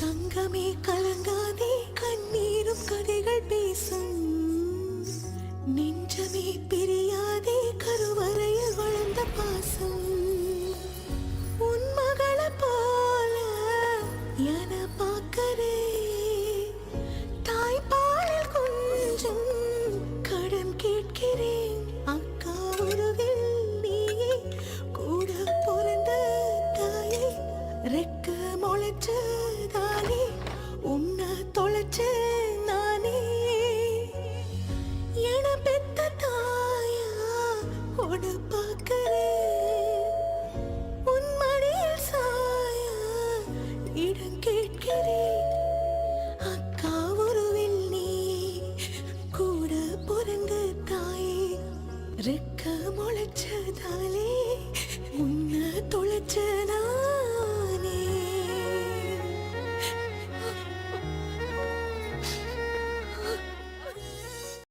தங்கமே கலங்காதே கண்ணீரும் கதைகள் பேசும். நெஞ்சமே பிரியாதே கருவறையில் வளர்ந்த பாசம். உன் மகளை போல என பார்க்கறே. தாய்ப்பால் கொஞ்சம் கடன் கேட்கிறேன். அக்கா உறவில் நீயே கூட பிறந்த இடம் கேட்கிறேன். அக்கா உருவில் நீ கூட பிறந்த தாயே ரெக்க முளைச்சதாலே உன்னை தொலைச்சதா?